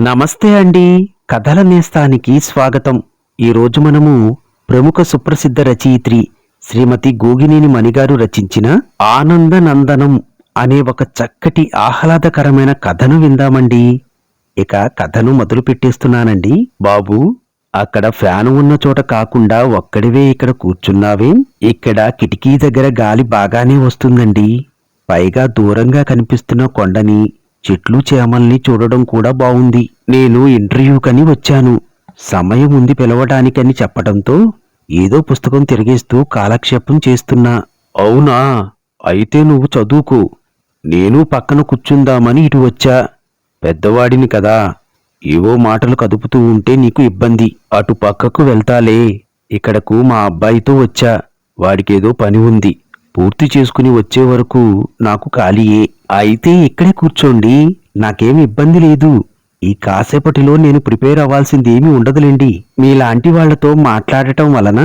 నమస్తే అండి. కథల నేస్తానికి స్వాగతం. ఈరోజు మనము ప్రముఖ సుప్రసిద్ధ రచయిత్రి శ్రీమతి గోగినేని మణిగారు రచించిన ఆనంద నందనం అనే ఒక చక్కటి ఆహ్లాదకరమైన కథను విందామండి. ఇక కథను మొదలు పెట్టేస్తున్నానండి. బాబు అక్కడ ఫ్యాన్ ఉన్న చోట కాకుండా ఒక్కడివే ఇక్కడ కూర్చున్నావే? ఇక్కడ కిటికీ దగ్గర గాలి బాగానే వస్తుందండి. పైగా దూరంగా కనిపిస్తున్న కొండని చెట్లు చేమల్ని చూడడం కూడా బావుంది. నేను ఇంటర్వ్యూకని వచ్చాను. సమయం ఉంది పిలవడానికని చెప్పడంతో ఏదో పుస్తకం తిరిగేస్తూ కాలక్షేపం చేస్తున్నా. అవునా? అయితే నువ్వు చదువుకో. నేను పక్కన కూర్చుందామని ఇటు వచ్చా. పెద్దవాడిని కదా. ఏవో మాటలు కదుపుతూ ఉంటే నీకు ఇబ్బంది. అటు పక్కకు వెళ్తాలే. ఇక్కడకు మా అబ్బాయితో వచ్చా. వాడికేదో పని ఉంది. పూర్తి చేసుకుని వచ్చే వరకు నాకు ఖాళీయే. అయితే ఇక్కడే కూర్చోండి. నాకేం ఇబ్బంది లేదు. ఈ కాసేపటిలో నేను ప్రిపేర్ అవ్వాల్సింది ఏమీ ఉండదులేండి. మీలాంటి వాళ్ళతో మాట్లాడటం వలన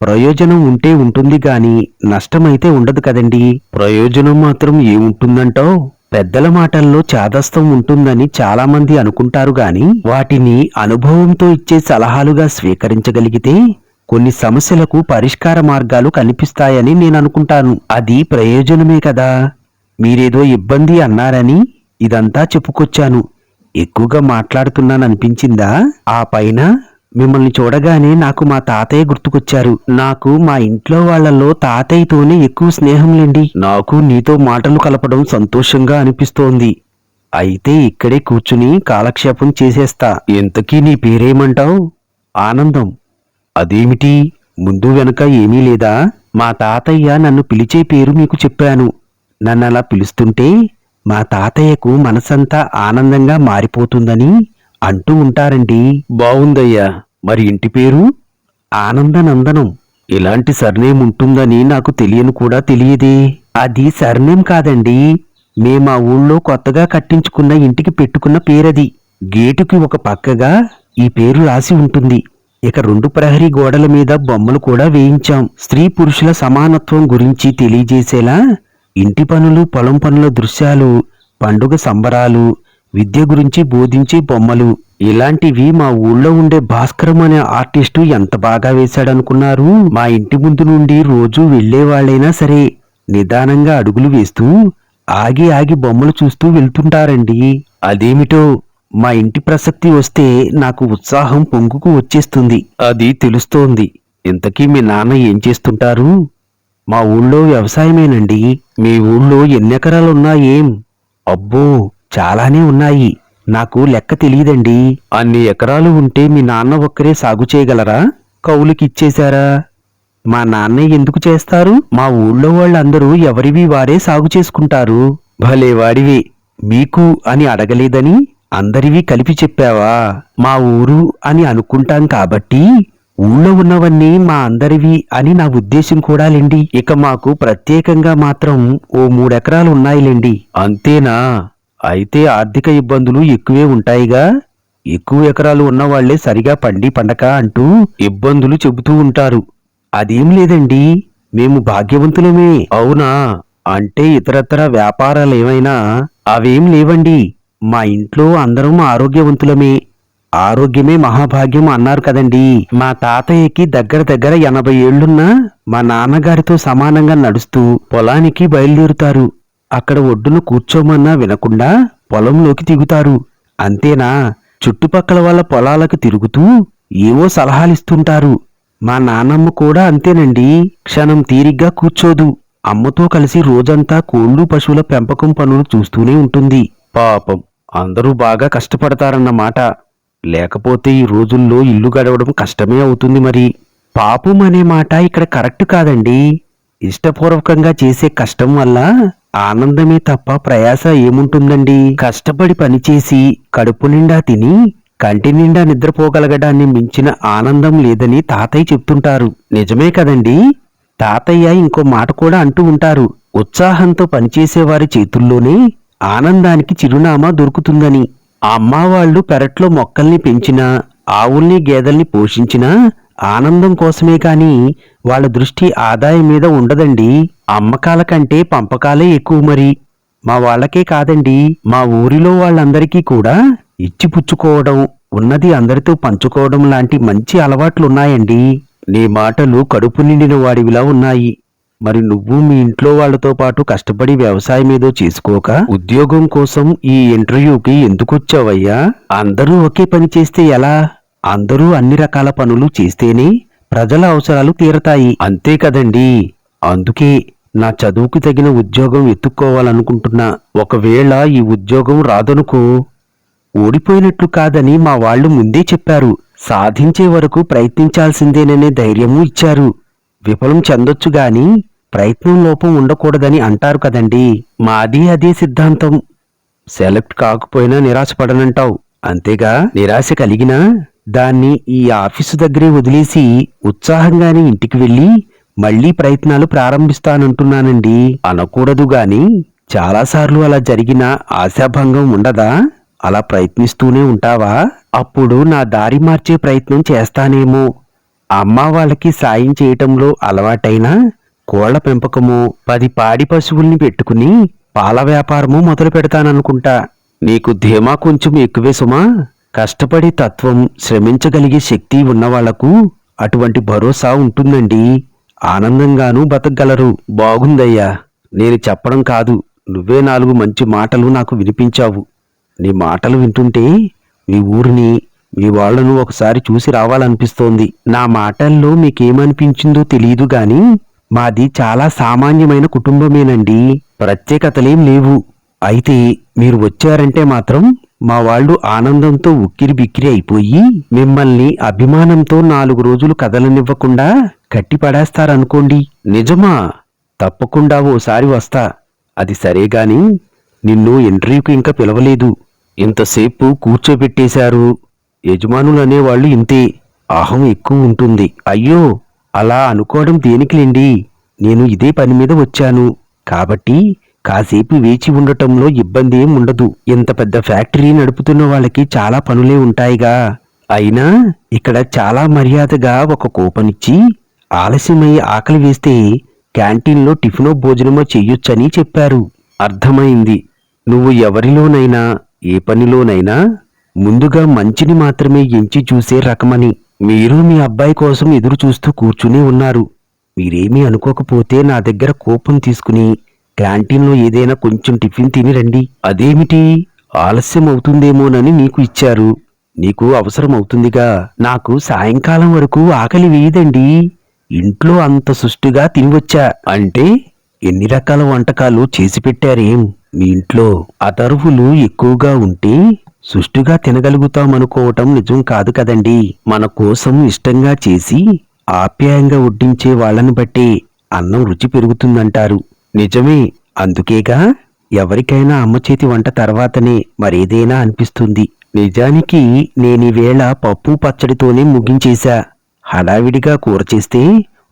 ప్రయోజనం ఉంటే ఉంటుంది గాని నష్టమైతే ఉండదు కదండి. ప్రయోజనం మాత్రం ఏముంటుందంటావు? పెద్దల మాటల్లో చాదస్తం ఉంటుందని చాలామంది అనుకుంటారు గాని వాటిని అనుభవంతో ఇచ్చే సలహాలుగా స్వీకరించగలిగితే కొన్ని సమస్యలకు పరిష్కార మార్గాలు కనిపిస్తాయని నేను అనుకుంటాను అది ప్రయోజనమే కదా? మీరేదో ఇబ్బంది అన్నారని ఇదంతా చెప్పుకొచ్చాను. ఎక్కువగా మాట్లాడుతున్నాననిపించిందా? ఆ పైన మిమ్మల్ని చూడగానే నాకు మా తాతయ్య గుర్తుకొచ్చారు. నాకు మా ఇంట్లో వాళ్ళలో తాతయ్యతోనే ఎక్కువ స్నేహంలేండి నాకు నీతో మాటలు కలపడం సంతోషంగా అనిపిస్తోంది. అయితే ఇక్కడే కూర్చుని కాలక్షేపం చేసేస్తా. ఎంతకీ నీ పేరేమంటావు? ఆనందం. అదేమిటి? ముందు వెనుక ఏమీ లేదా? మా తాతయ్య నన్ను పిలిచే పేరు మీకు చెప్పాను. నన్ను అలా పిలుస్తుంటే మా తాతయ్యకు మనసంతా ఆనందంగా మారిపోతుందని అంటూ ఉంటారండి. బావుందయ్యా. మరి ఇంటి పేరు? ఆనందనందనం. ఇలాంటి సర్నేమ్ ఉంటుందని నాకు తెలియను కూడా తెలియదే. అది సర్నేమ్ కాదండి. మేమా ఊళ్ళో కొత్తగా కట్టించుకున్న ఇంటికి పెట్టుకున్న పేరది. గేటుకి ఒక పక్కగా ఈ పేరు రాసి ఉంటుంది. ఇక రెండు ప్రహరీ గోడల మీద బొమ్మలు కూడా వేయించాం. స్త్రీ పురుషుల సమానత్వం గురించి తెలియజేసేలా ఇంటి పనులు పొలం పనుల దృశ్యాలు పండుగ సంబరాలు విద్య గురించి బోధించే బొమ్మలు. ఇలాంటివి మా ఊళ్ళో ఉండే భాస్కరం అనే ఆర్టిస్టు ఎంత బాగా వేశాడనుకున్నారు? మా ఇంటి ముందు నుండి రోజూ వెళ్ళేవాళ్ళైనా సరే నిదానంగా అడుగులు వేస్తూ ఆగి ఆగి బొమ్మలు చూస్తూ వెళ్తుంటారండి. అదేమిటో మా ఇంటి ప్రసక్తి వస్తే నాకు ఉత్సాహం పొంగుకు వచ్చేస్తుంది. అది తెలుస్తోంది. ఇంతకీ మీ నాన్న ఏం చేస్తుంటారు? మా ఊళ్ళో వ్యవసాయమేనండి. మీ ఊళ్ళో ఎన్ని ఎకరాలున్నాయేం? అబ్బో చాలానే ఉన్నాయి. నాకు లెక్క తెలియదండి. అన్ని ఎకరాలు ఉంటే మీ నాన్న ఒక్కరే సాగు చేయగలరా? కౌలుకిచ్చేశారా? మా నాన్న ఎందుకు చేస్తారు? మా ఊళ్ళో వాళ్ళందరూ ఎవరివి వారే సాగు చేసుకుంటారు? భలే వాడివి మీకు అని అడగలేదని అందరివి కలిపి చెప్పావా? మా ఊరు అని అనుకుంటాం కాబట్టి ఊళ్ళో ఉన్నవన్నీ మా అందరివి అని నా ఉద్దేశం కూడా లేండి. ఇక మాకు ప్రత్యేకంగా మాత్రం ఓ మూడెకరాలు ఉన్నాయిలేండి అంతేనా? అయితే ఆర్థిక ఇబ్బందులు ఎక్కువే ఉంటాయిగా? ఎక్కువ ఎకరాలు ఉన్నవాళ్ళే సరిగా పండి పండక అంటూ ఇబ్బందులు చెబుతూ ఉంటారు. అదేం లేదండి. మేము భాగ్యవంతులమే. అవునా? అంటే ఇతరత్ర వ్యాపారాలేమైనా అవేం లేవండి. మా ఇంట్లో అందరం ఆరోగ్యవంతులమే. ఆరోగ్యమే మహాభాగ్యం అన్నారు కదండి. మా తాతయ్యకి దగ్గర దగ్గర ఎనభై ఏళ్ళున్నా మా నాన్నగారితో సమానంగా నడుస్తూ పొలానికి బయలుదేరుతారు. అక్కడ ఒడ్డున కూర్చోమన్నా వినకుండా పొలంలోకి దిగుతారు. అంతేనా? చుట్టుపక్కల వాళ్ళ పొలాలకు తిరుగుతూ ఏవో సలహాలిస్తుంటారు. మా నాన్నమ్మ కూడా అంతేనండి. క్షణం తీరిగ్గా కూర్చోదు. అమ్మతో కలిసి రోజంతా కోళ్ళు పశువుల పెంపకం పనులు చూస్తూనే ఉంటుంది. పాపం. అందరూ బాగా కష్టపడతారన్నమాట లేకపోతే ఈ రోజుల్లో ఇల్లు గడవడం కష్టమే అవుతుంది మరి. పాపం అనే మాట ఇక్కడ కరెక్ట్ కాదండి. ఇష్టపూర్వకంగా చేసే కష్టం వల్ల ఆనందమే తప్ప ప్రయాస ఏముంటుందండి? కష్టపడి పనిచేసి కడుపు నిండా తిని కంటి నిండా నిద్రపోగలగడాన్ని మించిన ఆనందం లేదని తాతయ్య చెప్తుంటారు. నిజమే కదండి? తాతయ్య ఇంకో మాట కూడా అంటూ ఉంటారు. ఉత్సాహంతో పనిచేసేవారి చేతుల్లోనే ఆనందానికి చిరునామా దొరుకుతుందని. అమ్మ వాళ్ళు పెరట్లో మొక్కల్ని పెంచినా ఆవుల్ని గేదెల్ని పోషించినా ఆనందం కోసమే కాని వాళ్ళ దృష్టి ఆదాయం మీద ఉండదండి. అమ్మకాల కంటే పంపకాలే ఎక్కువ మరి. మా వాళ్ళకే కాదండి మా ఊరిలో వాళ్ళందరికీ కూడా ఇచ్చిపుచ్చుకోవడం ఉన్నది అందరితో పంచుకోవడం లాంటి మంచి అలవాట్లున్నాయండి. నీ మాటలు కడుపు నిండిన వాడివిలా ఉన్నాయి. మరి నువ్వు మీ ఇంట్లో వాళ్ళతో పాటు కష్టపడి వ్యవసాయం ఏదో చేసుకోక ఉద్యోగం కోసం ఈ ఇంటర్వ్యూకి ఎందుకొచ్చావయ్యా అందరూ ఒకే పని చేస్తే ఎలా? అందరూ అన్ని రకాల పనులు చేస్తేనే ప్రజల అవసరాలు తీరతాయి. అంతే కదండి. అందుకే నా చదువుకు తగిన ఉద్యోగం ఎత్తుక్కోవాలనుకుంటున్నా ఒకవేళ ఈ ఉద్యోగం రాదనుకో ఓడిపోయినట్లు కాదని మా వాళ్ళు ముందే చెప్పారు. సాధించే వరకు ప్రయత్నించాల్సిందేననే ధైర్యము ఇచ్చారు. విఫలం చెందొచ్చు గాని ప్రయత్నం లోపం ఉండకూడదని అంటారు కదండి. మాది అదే సిద్ధాంతం. సెలెక్ట్ కాకపోయినా నిరాశపడనంటావు. అంతేగా? నిరాశ కలిగినా దాన్ని ఈ ఆఫీసు దగ్గరే వదిలేసి ఉత్సాహంగానే ఇంటికి వెళ్ళి మళ్ళీ ప్రయత్నాలు ప్రారంభిస్తానంటున్నానండి. అనకూడదు గాని చాలాసార్లు అలా జరిగిన ఆశాభంగం ఉండదా? అలా ప్రయత్నిస్తూనే ఉంటావా? అప్పుడు నా దారి మార్చే ప్రయత్నం చేస్తానేమో. అమ్మ వాళ్ళకి సాయం చేయటంలో అలవాటైన కోళ్ళ పెంపకము పది పాడి పశువుల్ని పెట్టుకుని పాల వ్యాపారము మొదలు పెడతాననుకుంటా. నీకు ధీమా కొంచెం ఎక్కువే సుమా. కష్టపడే తత్వం శ్రమించగలిగే శక్తి ఉన్నవాళ్ళకు అటువంటి భరోసా ఉంటుందండి. ఆనందంగానూ బతకగలరు. బాగుందయ్యా. నేను చెప్పడం కాదు. నువ్వే నాలుగు మంచి మాటలు నాకు వినిపించావు. నీ మాటలు వింటుంటే మీ ఊరిని మీ వాళ్ళను ఒకసారి చూసి రావాలనిపిస్తోంది. నా మాటల్లో మీకేమనిపించిందో తెలియదు గాని మాది చాలా సామాన్యమైన కుటుంబమేనండి. ప్రత్యేకతలేం లేవు. అయితే మీరు వచ్చారంటే మాత్రం మా వాళ్ళు ఆనందంతో ఉక్కిరి బిక్కిరి అయిపోయి మిమ్మల్ని అభిమానంతో నాలుగు రోజులు కదలనివ్వకుండా కట్టిపడేస్తారనుకోండి. నిజమా? తప్పకుండా ఓసారి వస్తా. అది సరేగాని నిన్ను ఇంటర్వ్యూకి ఇంకా పిలవలేదు. ఇంతసేపు కూర్చోబెట్టేశారు. యజమానులు అనేవాళ్ళు ఇంతే. అహం ఎక్కువ ఉంటుంది. అయ్యో అలా అనుకోవడం దేనికిలేండి? నేను ఇదే పని మీద వచ్చాను. కాబట్టి కాసేపు వేచి ఉండటంలో ఇబ్బంది ఏం ఉండదు. ఇంత పెద్ద ఫ్యాక్టరీ నడుపుతున్న వాళ్ళకి చాలా పనులే ఉంటాయిగా. అయినా ఇక్కడ చాలా మర్యాదగా ఒక కూపనిచ్చి ఆలస్యమై ఆకలి వేస్తే క్యాంటీన్లో టిఫినో భోజనమో చెయ్యొచ్చని చెప్పారు. అర్థమైంది. నువ్వు ఎవరిలోనైనా ఏ పనిలోనైనా ముందుగా మంచిని మాత్రమే ఎంచి చూసే రకమని. మీరు మీ అబ్బాయి కోసం ఎదురు చూస్తూ కూర్చునే ఉన్నారు. మీరేమీ అనుకోకపోతే నా దగ్గర కోపం తీసుకుని క్యాంటీన్లో ఏదైనా కొంచెం టిఫిన్ తిని రండి. అదేమిటి? ఆలస్యం అవుతుందేమోనని నీకు ఇచ్చారు. నీకు అవసరం అవుతుందిగా నాకు సాయంకాలం వరకు ఆకలి వేయదండి. ఇంట్లో అంత సుష్టిగా తినివచ్చా? అంటే ఎన్ని రకాల వంటకాలు చేసి పెట్టారేం? మీ ఇంట్లో అతరువులు ఎక్కువగా ఉంటే సుష్టుగా తినగలుగుతామనుకోవటం నిజం కాదు కదండి. మన కోసం ఇష్టంగా చేసి ఆప్యాయంగా వడ్డించే వాళ్ళని బట్టి అన్నం రుచి పెరుగుతుందంటారు. నిజమే. అందుకేగా ఎవరికైనా అమ్మ చేతి వంట తర్వాతనే మరేదైనా అనిపిస్తుంది. నిజానికి నేనివేళ పప్పు పచ్చడితోనే ముగించేశా. హడావిడిగా కూర చేస్తే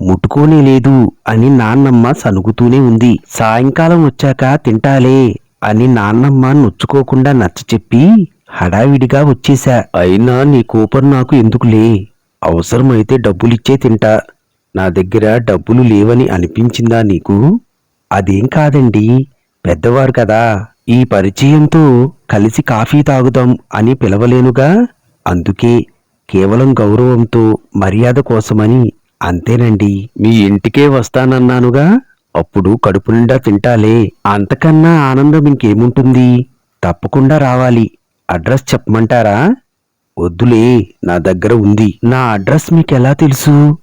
ముట్టుకోనే లేదు అని నాన్నమ్మ సనుగుతూనే ఉంది. సాయంకాలం వచ్చాక తింటాలే అని నాన్నమ్మ నొచ్చుకోకుండా నచ్చచెప్పి హడావిడిగా వచ్చేశా. అయినా నీ కూపర్ నాకు ఎందుకులే? అవసరమైతే డబ్బులిచ్చే తింటా. నా దగ్గర డబ్బులు లేవని అనిపించిందా నీకు? అదేం కాదండి. పెద్దవారు కదా. ఈ పరిచయంతో కలిసి కాఫీ తాగుదాం అని పిలవలేనుగా? అందుకే కేవలం గౌరవంతో మర్యాద కోసమని. అంతేనండి. మీ ఇంటికే వస్తానన్నానుగా? అప్పుడు కడుపు నిండా తింటాలే. అంతకన్నా ఆనందం ఇంకేముంటుంది? తప్పకుండా రావాలి. అడ్రస్ చెప్పమంటారా? వద్దులే నా దగ్గర ఉంది. నా అడ్రస్ మీకు ఎలా తెలుసు?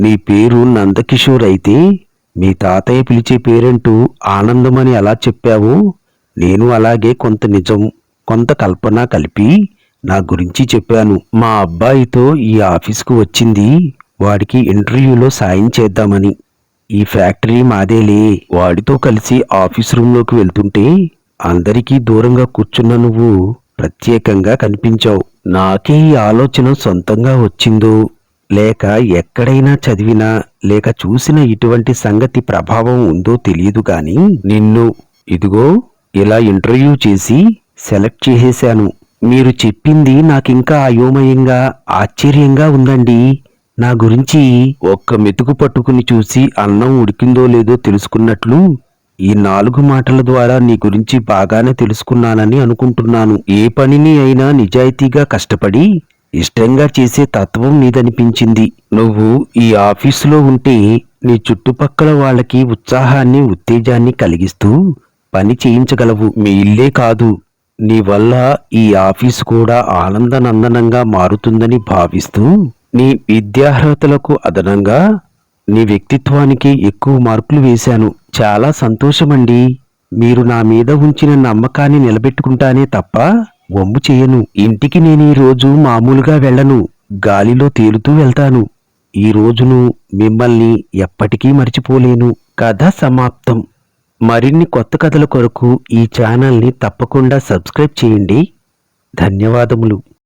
మీ పేరు నందకిషోర్ అయితే మీ తాతయ్య పిలిచే పేరెంటు ఆనందం అని ఎలా చెప్పావో? నేను అలాగే కొంత నిజం కొంత కల్పన కలిపి నా గురించి చెప్పాను. మా అబ్బాయితో ఈ ఆఫీస్కు వచ్చింది. వాడికి ఇంటర్వ్యూలో సాయం చేద్దామని. ఈ ఫ్యాక్టరీ మాదేలే. వాడితో కలిసి ఆఫీస్ రూంలోకి వెళ్తుంటే అందరికీ దూరంగా కూర్చున్న నువ్వు ప్రత్యేకంగా కనిపించావు. నాకే ఈ ఆలోచన సొంతంగా వచ్చిందో లేక ఎక్కడైనా చదివినా లేక చూసిన ఇటువంటి సంగతి ప్రభావం ఉందో తెలియదు గాని నిన్ను ఇదిగో ఇలా ఇంటర్వ్యూ చేసి సెలెక్ట్ చేసేశాను. మీరు చెప్పింది నాకింకా అయోమయంగా ఆశ్చర్యంగా ఉందండి. నా గురించి ఒక్క మెతుకు పట్టుకుని చూసి అన్నం ఉడికిందో లేదో తెలుసుకున్నట్లు ఈ నాలుగు మాటల ద్వారా నీ గురించి బాగానే తెలుసుకున్నానని అనుకుంటున్నాను. ఏ పనిని అయినా నిజాయితీగా కష్టపడి ఇష్టంగా చేసే తత్వం నీదనిపించింది. నువ్వు ఈ ఆఫీసులో ఉంటే నీ చుట్టుపక్కల వాళ్ళకి ఉత్సాహాన్ని ఉత్తేజాన్ని కలిగిస్తూ పని చేయించగలవు. మీ ఇల్లే కాదు. నీ వల్ల ఈ ఆఫీసు కూడా ఆనందనందనంగా మారుతుందని భావిస్తూ నీ విద్యార్హతలకు అదనంగా నీ వ్యక్తిత్వానికి ఎక్కువ మార్కులు వేశాను. చాలా సంతోషమండి. మీరు నా మీద ఉంచిన నమ్మకాన్ని నిలబెట్టుకుంటానే తప్ప వమ్ము చేయను. ఇంటికి నేను ఈ రోజు మామూలుగా వెళ్ళను. గాలిలో తేలుతూ వెళ్తాను. ఈ రోజును మిమ్మల్ని ఎప్పటికీ మర్చిపోలేను. కథ సమాప్తం. మరిన్ని కొత్త కథల కొరకు ఈ ఛానల్ని తప్పకుండా సబ్స్క్రైబ్ చేయండి. ధన్యవాదములు.